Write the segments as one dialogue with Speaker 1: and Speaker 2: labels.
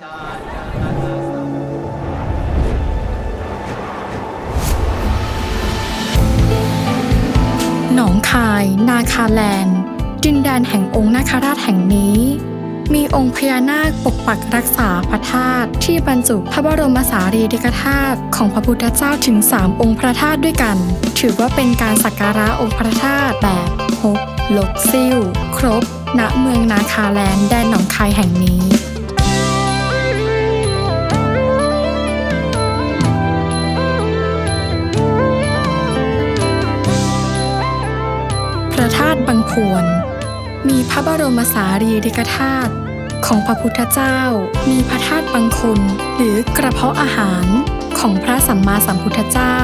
Speaker 1: หนองคาย นาคาแลนด์ ดินแดนแห่งองค์นาคราชแห่งนี้ มีองค์พญานาคปกปักรักษาพระธาตุที่บรรจุพระบรมสารีริกธาตุของพระพุทธเจ้าถึง 3 องค์พระธาตุด้วยกัน ถือว่าเป็นการสักการะองค์พระธาตุแบบฮกลกซิ่วครบณเมืองนาคาแลนด์แดนหนองคายแห่งนี้ บางพวนมีพระบรมสารีริกธาตุของพระพุทธเจ้า มีพระธาตุบังคุณหรือกระเพาะอาหารของพระสัมมาสัมพุทธเจ้า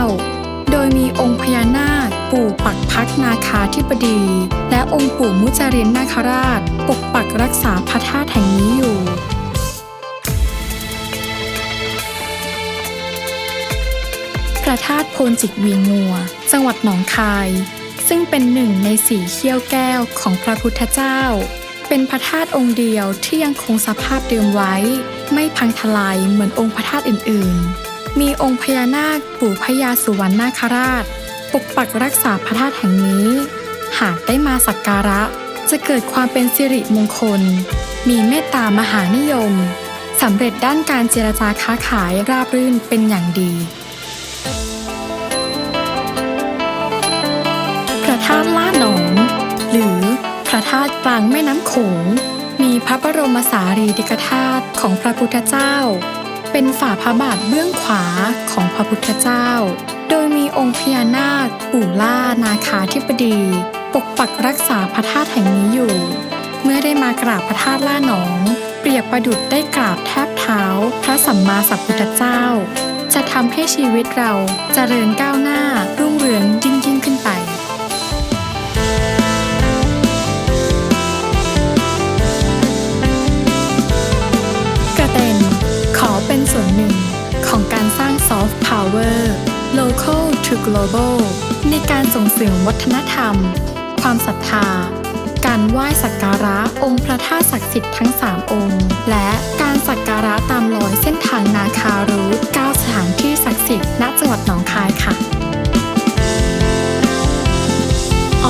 Speaker 1: โดยมีองค์พญานาคปู่ปักพักนาคาธิบดี และองค์ปู่มุจารินนาคราช ปกปักรักษาพระธาตุแห่งนี้อยู่พระธาตุโพนจิกเวียงงัว จังหวัดหนองคาย ซึ่งเป็นหนึ่งในสีเขี้ยวแก้วของพระพุทธเจ้า เป็นพระธาตุองค์เดียวที่ยังคงสภาพเดิมไว้ ไม่พังทลายเหมือนองค์พระธาตุอื่นๆ มีองค์พญานาคปู่พญาสุวรรณนาคราช ปกปักรักษาพระธาตุแห่งนี้ หากได้มาสักการะจะเกิดความเป็นสิริมงคล มีเมตตามหานิยมสำเร็จด้านการเจรจาค้าขายราบรื่นเป็นอย่างดี ธาตุล่าหนอง หรือพระธาตุกลางแม่น้ำโขง มีพระบรมสารีริกธาตุของพระพุทธเจ้า เป็นฝ่าพระบาทเบื้องขวาของพระพุทธเจ้า โดยมีองค์พญานาคปู่ล่านาคาธิบดี ปกปักรักษาพระธาตุแห่งนี้อยู่ เมื่อได้มากราบพระธาตุล่าหนอง เปรียบประดุจได้กราบแทบเท้า พระสัมมาสัมพุทธเจ้า จะทำให้ชีวิตเราเจริญก้าวหน้ารุ่งเรืองยิ่ง local to global ในการส่งเสริมวัฒนธรรม ความศรัทธา การไหว้สักการะองค์พระธาตุศักดิ์สิทธิ์ทั้ง 3 องค์ และการสักการะตามรอยเส้นทางนาคารูท9สถานที่ศักดิ์สิทธิ์ณจังหวัดหนองคายค่ะ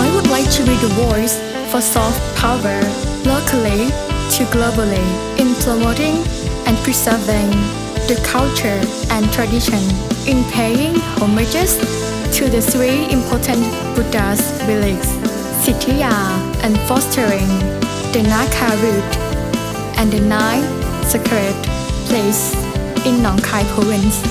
Speaker 1: I would like to be the voice for soft power locally to globally in promoting and preserving the culture and tradition in paying homages to the three important Buddha's beliefs, Sithiya, and fostering the Naka root and the nine sacred place in Nong Khai province.